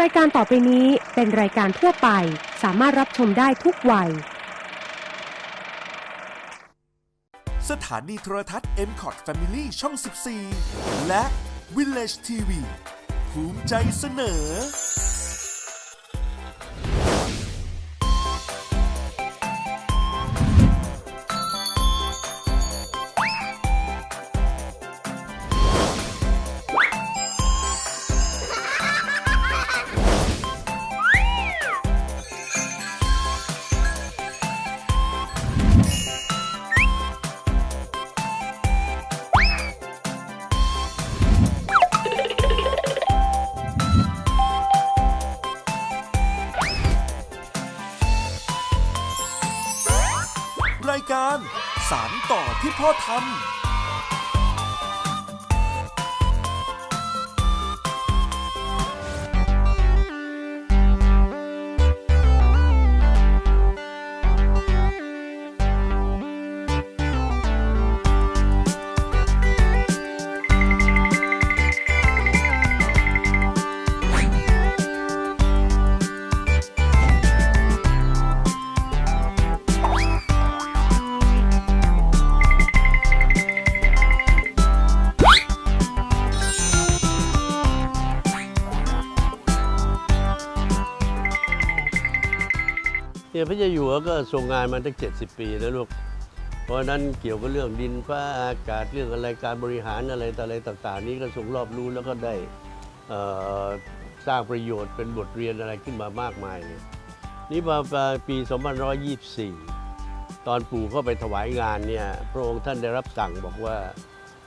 รายการต่อไปนี้เป็นรายการทั่วไป สามารถรับชมได้ทุกวัย สถานีโทรทัศน์ m c o t Family ช่อง 14 และ Village TV ภูมิใจเสนอ รายการ สารต่อที่พ่อทำ เนี่ยพระเจ้าอยู่หัวก็ทรงงานมาตั้ง 70 ปีแล้วลูก เพราะนั้นเกี่ยวกับเรื่องดินฟ้าอากาศเรื่องอะไรการบริหารอะไรต่ออะไรต่าง ๆ นี้ก็ทรงรอบรู้แล้วก็ได้สร้างประโยชน์เป็นบทเรียนอะไรขึ้นมามากมายเลยนี่มาปี2524 ตอนปู่เข้าไปถวายงานเนี่ยพระองค์ท่านได้รับสั่งบอกว่า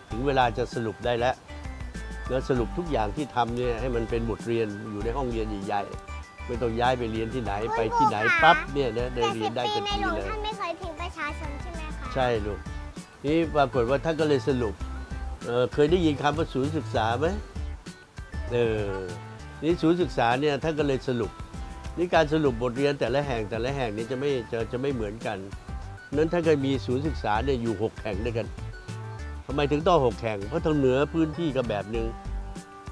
ถึงเวลาจะสรุปได้แล้วแล้วสรุปทุกอย่างที่ทำเนี่ยให้มันเป็นบทเรียนอยู่ในห้องเรียนใหญ่ๆ ไม่ต้องย้ายไปเรียนที่ไหนไปที่ไหนปั๊บเนี่ยนะได้เรียนได้ทันทีเลย ท่านไม่เคยทิ้งประชาชนใช่ไหมคะใช่ลูกนี่ปรากฏว่าท่านก็เลยสรุปเอ่อเคยได้ยินคำว่าศูนย์ศึกษาไหมเออนี่ศูนย์ศึกษาเนี่ยท่านก็เลยสรุปนี่การสรุปบทเรียนแต่ละแห่งแต่ละแห่งนี้จะไม่จะจะไม่เหมือนกัน นั้นท่านก็มีศูนย์ศึกษาเนี่ยอยู่หกแห่งด้วยกันทำไมถึงต้องหกแห่งเพราะทางเหนือพื้นที่ก็แบบหนึ่ง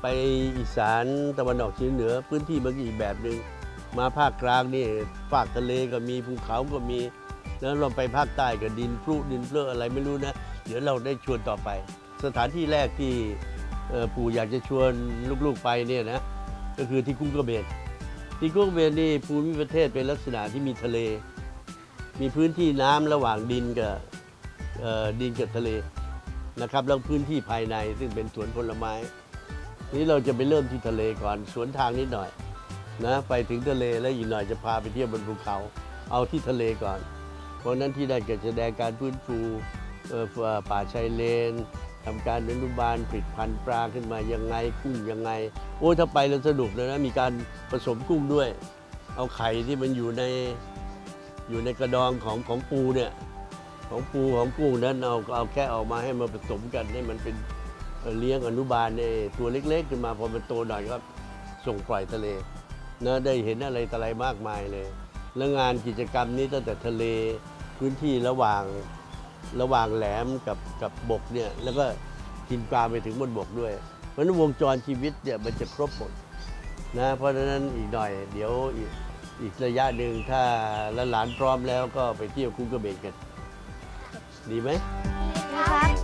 ไปอีสานตะวันออกเฉียงเหนือพื้นที่มันก็อีกแบบหนึ่งมาภาคกลางนี่ภาคทะเลก็มีภูเขาก็มีแล้วเราไปภาคใต้กับดินพลุดินเพลออะไรไม่รู้นะ เดี๋ยวเราได้ชวนต่อไป สถานที่แรกที่ปู่อยากจะชวนลูกๆไปเนี่ยนะก็คือที่กุ้งกระเบนที่กุ้งกระเบนนี่ภูมิประเทศเป็นลักษณะที่มีทะเล มีพื้นที่น้ำระหว่างดินกับดินกับทะเลนะครับแล้วพื้นที่ภายในซึ่งเป็นสวนผลไม้ นี่เราจะไปเริ่มที่ทะเลก่อนสวนทางนิดหน่อยนะไปถึงทะเลแล้วอีกหน่อยจะพาไปเที่ยวบนภูเขา เอาที่ทะเลก่อน เพราะนั้นที่ได้จะแสดงการฟื้นฟูป่าชายเลนทำการอนุบาลผลิตพันธุ์ปลาขึ้นมายังไงกุ้งยังไง โอ้ถ้าไปแล้วสนุกเลยนะมีการผสมกุ้งด้วย เอาไข่ที่มันอยู่ในอยู่ในกระดองของของปูเนี่ยของปูของกุ้งนั้นเอาเอาแค่ออกมาให้มาผสมกันให้มันเป็น เลี้ยงอนุบาลในตัวเล็กๆ ขึ้นมาพอมันโตหน่อยก็ส่งปล่อยทะเลนะได้เห็นอะไรต่อะไรมากมายเลย แล้วงานกิจกรรมนี้ตั้งแต่ทะเลพื้นที่ระหว่างระหว่างแหลมกับกับบกเนี่ยแล้วก็กินปลาไปถึงบนบกด้วย เพราะฉะนั้นวงจรชีวิตเนี่ยมันจะครบหมดนะเพราะฉะนั้นอีกหน่อยเดี๋ยวอีกอีกระยะหนึ่งถ้าหลานพร้อมแล้วก็ไปเที่ยวคุ้งกระเบนกัน ดีไหมครับ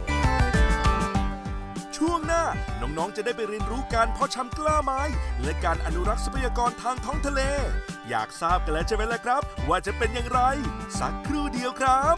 ช่วงหน้า น้องๆ จะได้ไปเรียนรู้การเพาะชำกล้าไม้ และการอนุรักษ์ทรัพยากรทางท้องทะเล อยากทราบกันแล้วใช่ไหมล่ะครับ ว่าจะเป็นอย่างไร สักครู่เดียวครับ